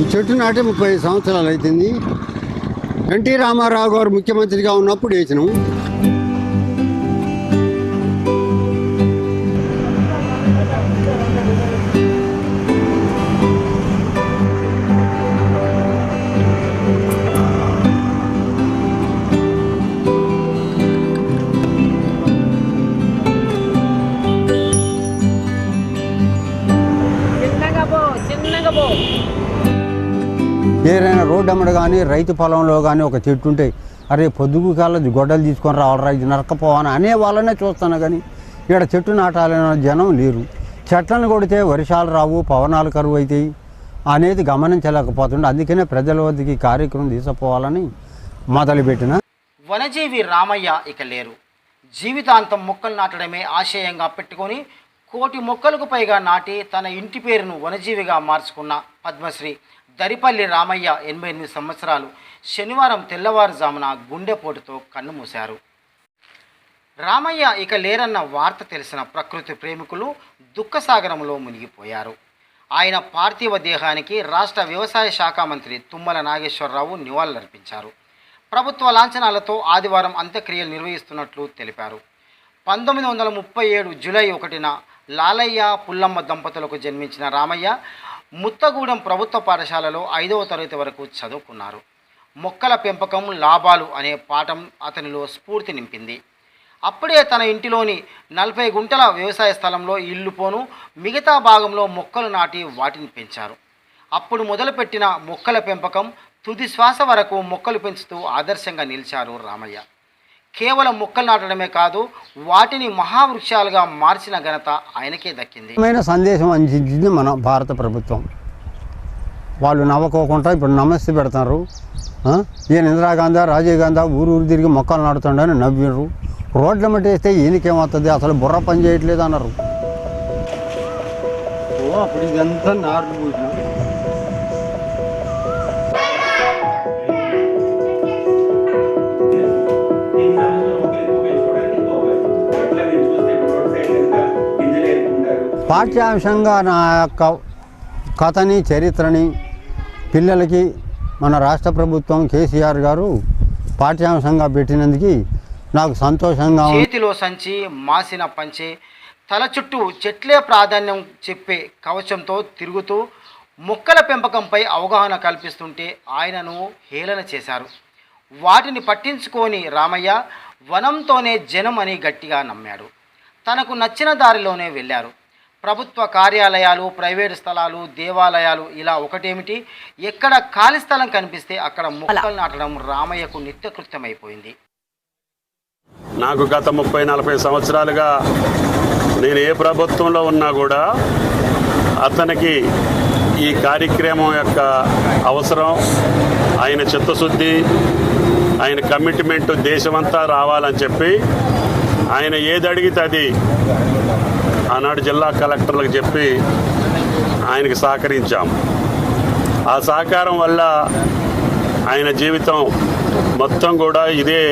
ఈ చెట్టు నాటి ముప్పై సంవత్సరాలు అవుతుంది ఎన్టీ రామారావు గారు ముఖ్యమంత్రిగా ఉన్నప్పుడు వేసినాం. ఏదైనా రోడ్డు అమ్మడు కానీ రైతు పొలంలో కానీ ఒక చెట్టు ఉంటే అరే పొద్దుగు కాలేదు గొడ్డలు తీసుకొని రావాలరా ఇది నరకపోవాలని అనే వాళ్ళనే చూస్తాను కానీ ఇక్కడ చెట్టు నాటాలనే జనం లేరు. చెట్లను కొడితే వర్షాలు రావు పవనాలు కరువు అవుతాయి అనేది గమనించలేకపోతుండే. అందుకనే ప్రజల వద్దకి కార్యక్రమం తీసుకుపోవాలని మొదలుపెట్టిన వనజీవి రామయ్య ఇక లేరు. జీవితాంతం మొక్కలు నాటడమే ఆశయంగా పెట్టుకొని కోటి మొక్కలకు పైగా నాటి తన ఇంటి పేరును వనజీవిగా మార్చుకున్న పద్మశ్రీ. దరిపల్లి రామయ్య ఎనభై ఎనిమిది సంవత్సరాలు శనివారం తెల్లవారుజామున గుండెపోటుతో కన్నుమూశారు రామయ్య ఇక లేరన్న వార్త తెలిసిన ప్రకృతి ప్రేమికులు దుఃఖసాగరంలో మునిగిపోయారు. ఆయన పార్థివ దేహానికి రాష్ట్ర వ్యవసాయ శాఖ మంత్రి తుమ్మల నాగేశ్వరరావు నివాళులర్పించారు. ప్రభుత్వ లాంఛనాలతో ఆదివారం అంత్యక్రియలు నిర్వహిస్తున్నట్లు తెలిపారు. పంతొమ్మిది వందల ముప్పై ఏడు జూలై ఒకటిన లాలయ్య పుల్లమ్మ దంపతులకు జన్మించిన రామయ్య ముత్తగూడెం ప్రభుత్వ పాఠశాలలో ఐదవ తరగతి వరకు చదువుకున్నారు. మొక్కల పెంపకం లాభాలు అనే పాఠం అతనిలో స్ఫూర్తి నింపింది. అప్పుడే తన ఇంటిలోని నలభై గుంటల వ్యవసాయ స్థలంలో ఇల్లు పోను మిగతా భాగంలో మొక్కలు నాటి వాటిని పెంచారు. అప్పుడు మొదలుపెట్టిన మొక్కల పెంపకం తుది శ్వాస వరకు మొక్కలు పెంచుతూ ఆదర్శంగా నిలిచారు రామయ్య. కేవలం మొక్కలు నాటడమే కాదు వాటిని మహావృక్షాలుగా మార్చిన ఘనత ఆయనకే దక్కింది. సందేశం అందించింది మన భారత ప్రభుత్వం. వాళ్ళు నవ్వుకోకుండా ఇప్పుడు నమస్తే పెడతారు. ఆ? ఈయన ఇందిరాగాంధీ రాజీవ్ గాంధీ ఊరు ఊరు తిరిగి మొక్కలు నాటుతుండని నవ్విర్రు. రోడ్ల మట్టి వేస్తే ఈయనకేమవుతుంది? అసలు బుర్ర పని చేయట్లేదు అన్నారు. అప్పుడు ఇదంతా నార్లు పాఠ్యాంశంగా నా యొక్క కథని చరిత్రని పిల్లలకి మన రాష్ట్ర ప్రభుత్వం కేసీఆర్ గారు పాఠ్యాంశంగా పెట్టినందుకు నాకు సంతోషంగా చేతిలో సంచి మాసిన పంచె తల చుట్టూ చెట్లే ప్రాధాన్యం చెప్పే కవచంతో తిరుగుతూ మొక్కల పెంపకంపై అవగాహన కల్పిస్తుంటే ఆయనను హేళన చేశారు. వాటిని పట్టించుకోని రామయ్య వనంతోనే జనం అని గట్టిగా నమ్మాడు. తనకు నచ్చిన దారిలోనే వెళ్ళారు. ప్రభుత్వ కార్యాలయాలు ప్రైవేటు స్థలాలు దేవాలయాలు ఇలా ఒకటేమిటి? ఎక్కడ ఖాళీ స్థలం కనిపిస్తే అక్కడ మొక్కలు నాటడం రామయ్యకు నిత్యకృత్యమైపోయింది. నాకు గత ముప్పై నలభై సంవత్సరాలుగా నేను ఏ ప్రభుత్వంలో ఉన్నా కూడా అతనికి ఈ కార్యక్రమం యొక్క అవసరం ఆయన చిత్తశుద్ధి ఆయన కమిట్మెంట్ దేశమంతా రావాలని చెప్పి ఆయన ఏది అడిగితే అది ఆనాడు జిల్లా కలెక్టర్లకు చెప్పి ఆయనకి సహకరించాం. ఆ సహకారం వల్ల ఆయన జీవితం మొత్తం కూడా ఇదే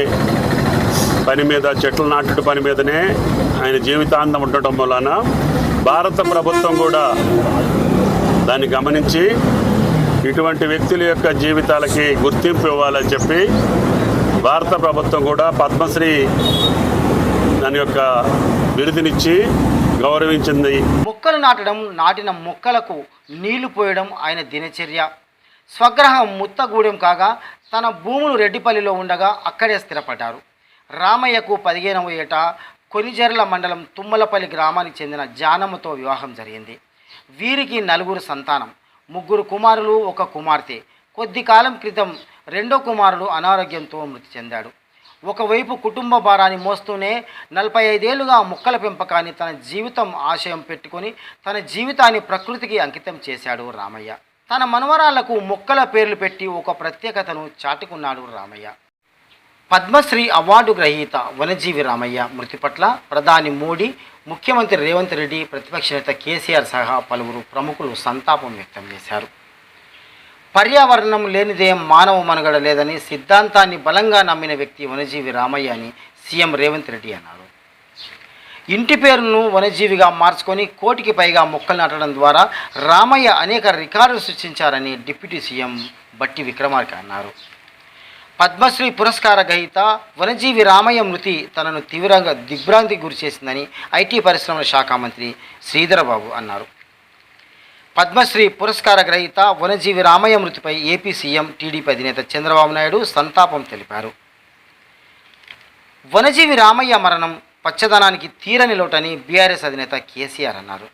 పని మీద చెట్లు నాటుడు పని మీదనే ఆయన జీవితాంతం ఉండటం వలన భారత ప్రభుత్వం కూడా దాన్ని గమనించి ఇటువంటి వ్యక్తుల యొక్క జీవితాలకి గుర్తింపు ఇవ్వాలని చెప్పి భారత ప్రభుత్వం కూడా పద్మశ్రీ దాని యొక్క బిరుదునిచ్చి గౌరవించింది. మొక్కలు నాటడం నాటిన మొక్కలకు నీళ్ళు పోయడం ఆయన దినచర్య. స్వగ్రహం ముత్తగూడెం కాగా తన భూములు రెడ్డిపల్లిలో ఉండగా అక్కడే స్థిరపడ్డారు. రామయ్యకు పదిహేనవ ఏట కొనిజెర్ల మండలం తుమ్మలపల్లి గ్రామానికి చెందిన జానమ్మతో వివాహం జరిగింది. వీరికి నలుగురు సంతానం. ముగ్గురు కుమారులు ఒక కుమార్తె. కొద్ది కాలం క్రితం రెండో కుమారుడు అనారోగ్యంతో మృతి చెందాడు. ఒకవైపు కుటుంబ భారాన్ని మోస్తూనే నలభై ఐదేళ్ళుగా మొక్కల పెంపకాన్ని తన జీవితం ఆశయం పెట్టుకొని తన జీవితాన్ని ప్రకృతికి అంకితం చేశాడు రామయ్య. తన మనవరాళ్ళకు మొక్కల పేర్లు పెట్టి ఒక ప్రత్యేకతను చాటుకున్నాడు రామయ్య. పద్మశ్రీ అవార్డు గ్రహీత వనజీవి రామయ్య మృతి పట్ల ప్రధాని మోడీ ముఖ్యమంత్రి రేవంత్ రెడ్డి ప్రతిపక్ష నేత కేసీఆర్ సహా పలువురు ప్రముఖులు సంతాపం వ్యక్తం చేశారు. పర్యావరణం లేనిదే మానవ మనుగడ లేదని సిద్ధాంతాన్ని బలంగా నమ్మిన వ్యక్తి వనజీవి రామయ్య అని సీఎం రేవంత్ రెడ్డి అన్నారు. ఇంటి పేరును వనజీవిగా మార్చుకొని కోటికి పైగా మొక్కలు నాటడం ద్వారా రామయ్య అనేక రికార్డులు సృష్టించారని డిప్యూటీ సీఎం బట్టి విక్రమార్క అన్నారు. పద్మశ్రీ పురస్కార గ్రహీత వనజీవి రామయ్య మృతి తనను తీవ్రంగా దిగ్భ్రాంతికి గురిచేసిందని ఐటీ పరిశ్రమల శాఖ మంత్రి శ్రీధరబాబు అన్నారు. పద్మశ్రీ పురస్కార గ్రహీత వనజీవి రామయ్య మృతిపై ఏపీ సీఎం టీడీపీ అధినేత చంద్రబాబు నాయుడు సంతాపం తెలిపారు. వనజీవి రామయ్య మరణం పచ్చదనానికి తీరని లోటని బీఆర్ఎస్ అధినేత కేసీఆర్ అన్నారు.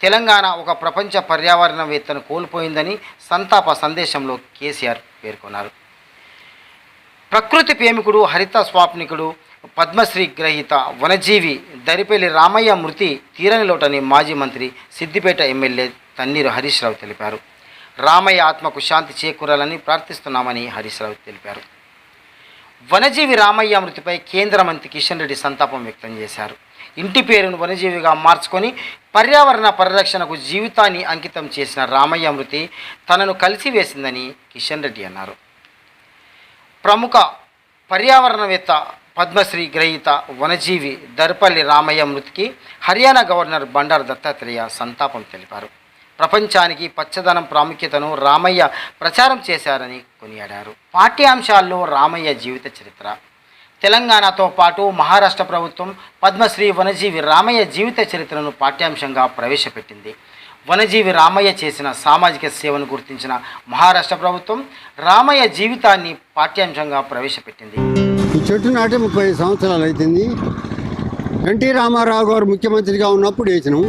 తెలంగాణ ఒక ప్రపంచ పర్యావరణవేత్తను కోల్పోయిందని సంతాప సందేశంలో కేసీఆర్ పేర్కొన్నారు. ప్రకృతి ప్రేమికుడు హరిత స్వాప్నికుడు పద్మశ్రీ గ్రహీత వనజీవి దరిపల్లి రామయ్య మృతి తీరని లోటని మాజీ మంత్రి సిద్దిపేట ఎమ్మెల్యే తన్నీరు హరీష్ రావు తెలిపారు. రామయ్య ఆత్మకు శాంతి చేకూరాలని ప్రార్థిస్తున్నామని హరీష్ రావు తెలిపారు. వనజీవి రామయ్య మృతిపై కేంద్ర మంత్రి కిషన్ రెడ్డి సంతాపం వ్యక్తం చేశారు. ఇంటి పేరును వనజీవిగా మార్చుకొని పర్యావరణ పరిరక్షణకు జీవితాన్ని అంకితం చేసిన రామయ్య మృతి తనను కలిసివేసిందని కిషన్ రెడ్డి అన్నారు. ప్రముఖ పర్యావరణవేత్త పద్మశ్రీ గ్రహీత వనజీవి దర్పల్లి రామయ్య మృతికి హర్యానా గవర్నర్ బండారు దత్తాత్రేయ సంతాపం తెలిపారు. ప్రపంచానికి పచ్చదనం ప్రాముఖ్యతను రామయ్య ప్రచారం చేశారని కొనియాడారు. పాఠ్యాంశాల్లో రామయ్య జీవిత చరిత్ర. తెలంగాణతో పాటు మహారాష్ట్ర ప్రభుత్వం పద్మశ్రీ వనజీవి రామయ్య జీవిత చరిత్రను పాఠ్యాంశంగా ప్రవేశపెట్టింది. వనజీవి రామయ్య చేసిన సామాజిక సేవను గుర్తించిన మహారాష్ట్ర ప్రభుత్వం రామయ్య జీవితాన్ని పాఠ్యాంశంగా ప్రవేశపెట్టింది. ఈ చెట్టు నాటి ముప్పై సంవత్సరాలు అవుతుంది ఎన్టీ రామారావు గారు ముఖ్యమంత్రిగా ఉన్నప్పుడు వేసినాం.